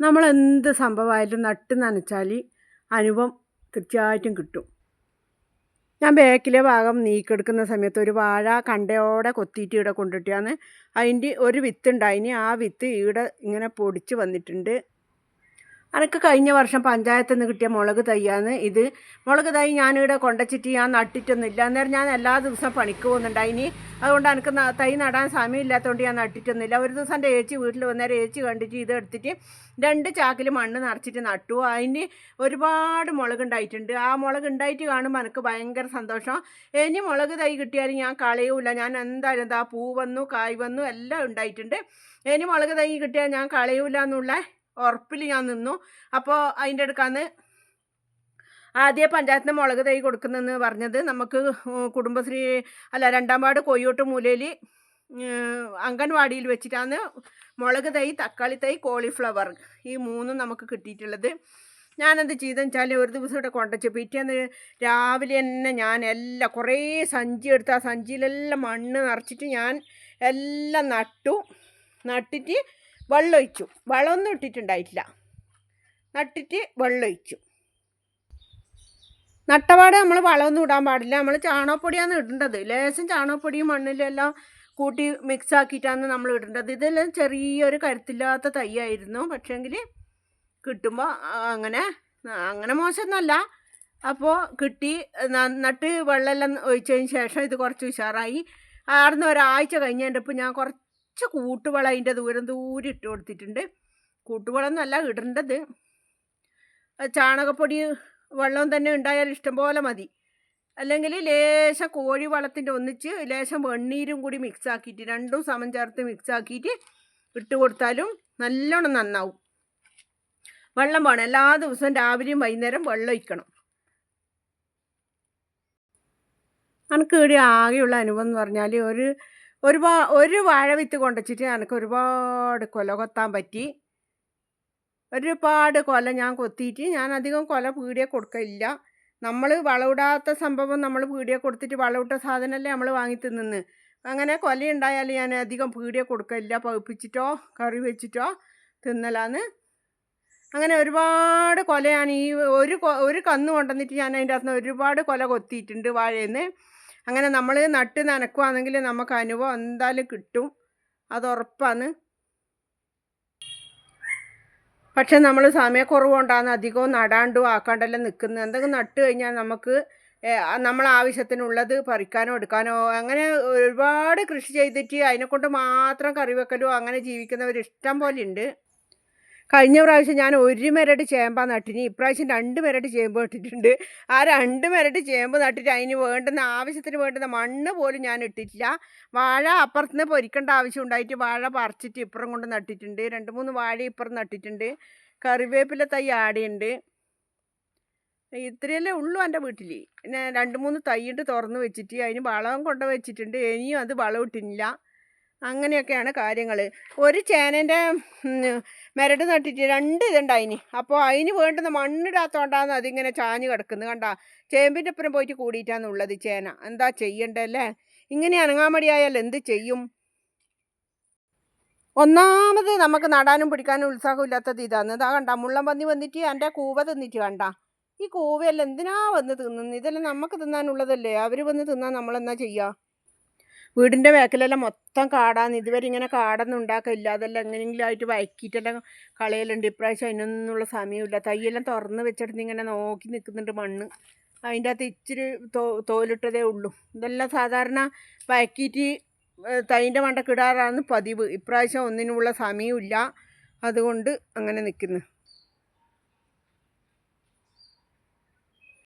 നമ്മൾ എന്ത് സംഭവമായാലും നട്ട് നനച്ചാൽ അനുഭവം തീർച്ചയായിട്ടും കിട്ടും. ഞാൻ ബാക്കിലെ ഭാഗം നീക്കെടുക്കുന്ന സമയത്ത് ഒരു വാഴ കണ്ടയോടെ കൊത്തിയിട്ട് ഇവിടെ കൊണ്ടിട്ടാണ്. അതിന്റെ ഒരു വിത്ത് ഉണ്ടായിന്. ആ വിത്ത് ഇവിടെ ഇങ്ങനെ പൊടിച്ച് വന്നിട്ടുണ്ട്. എനിക്ക് കഴിഞ്ഞ വർഷം പഞ്ചായത്തിൽ നിന്ന് കിട്ടിയ മുളക് തയ്യാന്ന്. ഇത് മുളക് തൈ ഞാനിവിടെ കൊണ്ടച്ചിട്ട് ഞാൻ നട്ടിട്ടൊന്നുമില്ല. അന്നേരം ഞാൻ എല്ലാ ദിവസവും പണിക്ക് പോകുന്നുണ്ടായിനി അതുകൊണ്ട് എനിക്ക് തൈ നടാൻ സമയമില്ലാത്തതുകൊണ്ട് ഞാൻ നട്ടിട്ടൊന്നുമില്ല. ഒരു ദിവസം എന്റെ ഏച്ചി വീട്ടിൽ വന്നേരം ഏച്ചി കണ്ടിട്ട് ഇത് എടുത്തിട്ട് രണ്ട് ചാക്കിൽ മണ്ണ് നിറച്ചിട്ട് നട്ടു. അതിന് ഒരുപാട് മുളക് ഉണ്ടായിട്ടുണ്ട്. ആ മുളക് ഉണ്ടായിട്ട് കാണുമ്പോൾ എനിക്ക് ഭയങ്കര സന്തോഷം. ഇനി മുളക് തൈ കിട്ടിയാലും ഞാൻ കളയൂല. ഞാൻ എന്തായാലും എന്താ പൂ വന്നു കായ് വന്നു എല്ലാം ഉണ്ടായിട്ടുണ്ട്. ഇനി മുളക് തൈ കിട്ടിയാൽ ഞാൻ കളയൂല എന്നുള്ള ഉറപ്പിൽ ഞാൻ നിന്നു. അപ്പോൾ അതിന്റെ അടുക്കാന്ന് ആദ്യം പഞ്ചായത്തിന് മുളക് തൈ കൊടുക്കുന്നതെന്ന് പറഞ്ഞത് നമുക്ക് കുടുംബശ്രീ അല്ല രണ്ടാം പാട് കൊയ്യോട്ട് മൂലയിൽ അംഗൻവാടിയിൽ വെച്ചിട്ടാണ് മുളക് തൈ തക്കാളി തൈ കോളിഫ്ലവർ ഈ മൂന്നും നമുക്ക് കിട്ടിയിട്ടുള്ളത്. ഞാനെന്ത് ചെയ്തെന്ന് വെച്ചാൽ ഒരു ദിവസം ഇവിടെ കൊണ്ടുവച്ചു പിറ്റേന്ന് രാവിലെ തന്നെ ഞാൻ എല്ലാം കുറേ സഞ്ചി എടുത്ത് ആ സഞ്ചിയിലെല്ലാം മണ്ണ് നിറച്ചിട്ട് ഞാൻ എല്ലാം നട്ടു. നട്ടിട്ട് വെള്ളമൊഴിച്ചു. വളമൊന്നും ഇട്ടിട്ടുണ്ടായിട്ടില്ല. നട്ടിട്ട് വെള്ളമൊഴിച്ചു. നട്ടപാട് നമ്മൾ വളമൊന്നും ഇടാൻ പാടില്ല. നമ്മൾ ചാണകപ്പൊടിയാണ് ഇടേണ്ടത്. ലേശം ചാണകപ്പൊടിയും മണ്ണിലെല്ലാം കൂട്ടി മിക്സ് ആക്കിയിട്ടാണ് നമ്മൾ ഇടേണ്ടത്. ഇതെല്ലാം ചെറിയൊരു കരുത്തില്ലാത്ത തൈയായിരുന്നു. പക്ഷേങ്കിൽ കിട്ടുമ്പോൾ അങ്ങനെ അങ്ങനെ മോശമൊന്നുമല്ല. അപ്പോൾ കിട്ടി നട്ട് വെള്ളമെല്ലാം ഒഴിച്ചതിന് ശേഷം ഇത് കുറച്ച് ഉഷാറായി. ആടുന്ന് ഒരാഴ്ച കഴിഞ്ഞതിന്റെ ഇപ്പം ഞാൻ കുറച്ച് കൂട്ടുവളം അതിന്റെ ദൂരം ദൂരം ഇട്ട് കൊടുത്തിട്ടുണ്ട്. കൂട്ടുവളം എന്നല്ല ഇടേണ്ടത്. ചാണകപ്പൊടി വെള്ളം തന്നെ ഉണ്ടായാൽ ഇഷ്ടം പോലെ മതി. അല്ലെങ്കിൽ ലേശം കോഴി വളത്തിന്റെ ഒന്നിച്ച് ലേശം വെണ്ണീരും കൂടി മിക്സ് ആക്കിയിട്ട് രണ്ടും സമം ചേർത്ത് മിക്സ് ആക്കിയിട്ട് ഇട്ട് കൊടുത്താലും നല്ലോണം നന്നാവും. വെള്ളം വേണം. എല്ലാ ദിവസവും രാവിലെയും വൈകുന്നേരം വെള്ളം ഒഴിക്കണം. എനിക്ക് ഇവിടെ ആകെയുള്ള അനുഭവം എന്ന് പറഞ്ഞാൽ ഒരു ഒരുപാ ഒരു വാഴ വിത്ത് കൊണ്ടുവച്ചിട്ട് എനിക്ക് ഒരുപാട് കൊല കൊത്താൻ പറ്റി. ഒരുപാട് കൊല ഞാൻ കൊത്തിയിട്ട് ഞാൻ അധികം കൊല പീടിയെ കൊടുക്കില്ല നമ്മൾ വളവിടാത്ത സംഭവം നമ്മൾ പീടിയെ കൊടുത്തിട്ട് വളവിട്ട സാധനമല്ലേ നമ്മൾ വാങ്ങി തിന്നുന്ന്. അങ്ങനെ കൊല ഉണ്ടായാൽ ഞാൻ അധികം പീടിയെ കൊടുക്കില്ല പഴുപ്പിച്ചിട്ടോ കറി വെച്ചിട്ടോ തിന്നലാന്ന്. അങ്ങനെ ഒരുപാട് കൊലയാണ് ഈ ഒരു ഒരു കന്ന് കൊണ്ടുവന്നിട്ട് ഞാൻ അതിന്റെ അകത്ത് നിന്ന് ഒരുപാട് കൊല കൊത്തിയിട്ടുണ്ട് വാഴയിൽ അങ്ങനെ നമ്മൾ നട്ട് നനക്കുവാണെങ്കിൽ നമുക്ക് അനുഭവം എന്തായാലും കിട്ടും. അത് ഉറപ്പാണ് പക്ഷെ നമ്മൾ സമയക്കുറവുകൊണ്ടാണ് അധികവും നടാണ്ടും ആക്കാണ്ടെല്ലാം നിൽക്കുന്നത് എന്തെങ്കിലും നട്ട് കഴിഞ്ഞാൽ നമുക്ക് നമ്മൾ ആവശ്യത്തിനുള്ളത് പറിക്കാനോ എടുക്കാനോ അങ്ങനെ ഒരുപാട് കൃഷി ചെയ്തിട്ട് അതിനെക്കൊണ്ട് മാത്രം കറി വെക്കലോ അങ്ങനെ ജീവിക്കുന്നവർ ഇഷ്ടം പോലെ ഉണ്ട് കഴിഞ്ഞ പ്രാവശ്യം ഞാൻ ഒരു മെരട് ചേമ്പ നട്ടിന് ഇപ്രാവശ്യം രണ്ട് മെരട് ചേമ്പ് നട്ടിട്ടുണ്ട്. ആ രണ്ട് മെരട് ചേമ്പ് നട്ടിട്ട് അതിന് വേണ്ടുന്ന ആവശ്യത്തിന് വേണ്ടുന്ന മണ്ണ് പോലും ഞാൻ ഇട്ടിട്ടില്ല. വാഴ അപ്പുറത്തുനിന്ന് പൊരിക്കേണ്ട ആവശ്യം ഉണ്ടായിട്ട് വാഴ പറിച്ചിട്ട് ഇപ്പുറം കൊണ്ട് നട്ടിട്ടുണ്ട്. രണ്ട് മൂന്ന് വാഴ ഇപ്പുറം നട്ടിട്ടുണ്ട്. കറിവേപ്പില തൈ ആടിയുണ്ട് ഇത്രയല്ലേ ഉള്ളൂ എന്റെ വീട്ടിൽ പിന്നെ രണ്ട് മൂന്ന് തൈയിട്ട് തുറന്ന് വെച്ചിട്ട് അതിന് വളം കൊണ്ട് വെച്ചിട്ടുണ്ട് ഇനിയും അത് വളം ഇട്ടില്ല അങ്ങനെയൊക്കെയാണ് കാര്യങ്ങൾ ഒരു ചേനേന്റെ മെരട് നട്ടിട്ട് രണ്ട് ഇതുണ്ടായിനി. അപ്പോൾ അതിന് വേണ്ടുന്ന മണ്ണിടാത്തോണ്ടാന്ന് അതിങ്ങനെ ചാഞ്ഞ് കിടക്കുന്നത് കണ്ട ചേമ്പിന്റെ അപ്പുറം പോയിട്ട് കൂടിയിട്ടാന്നുള്ളത് ചേന. എന്താ ചെയ്യണ്ടല്ലേ ഇങ്ങനെ അനങ്ങാമടിയായാൽ എന്ത് ചെയ്യും? ഒന്നാമത് നമുക്ക് നടാനും പിടിക്കാനും ഉത്സാഹമില്ലാത്തത് ഇതാണ്. ഇതാ കണ്ട മുള്ളം പന്നി വന്നിട്ട് എന്റെ കൂവ തിന്നിട്ട് കണ്ട. ഈ കൂവയല്ല എന്തിനാ വന്ന് തിന്നുന്നത് ഇതെല്ലാം നമുക്ക് തിന്നാനുള്ളതല്ലേ? അവർ വന്ന് തിന്നാൻ നമ്മളെന്നാ ചെയ്യുക വീടിന്റെ ബാക്കിലെല്ലാം മൊത്തം കാടാന്ന്. ഇതുവരെ ഇങ്ങനെ കാടൊന്നും ഉണ്ടാക്കില്ല അതെല്ലാം എങ്ങനെയെങ്കിലും ആയിട്ട് വയക്കിയിട്ടെല്ലാം കളയലുണ്ട്. ഇപ്രാവശ്യം അതിനൊന്നുള്ള സമയമില്ല തയ്യെല്ലാം തുറന്ന് വെച്ചിട്ട് ഇങ്ങനെ നോക്കി നിൽക്കുന്നുണ്ട് മണ്ണ്. അതിന്റെ അകത്ത് ഇച്ചിരി തോലിട്ടതേ ഉള്ളൂ. ഇതെല്ലാം സാധാരണ വയക്കിയിട്ട് തൈന്റെ മണ്ടക്കിടാറാണ് പതിവ്. ഇപ്രാവശ്യം ഒന്നിനുമുള്ള സമയമില്ല അതുകൊണ്ട് അങ്ങനെ നിൽക്കുന്നു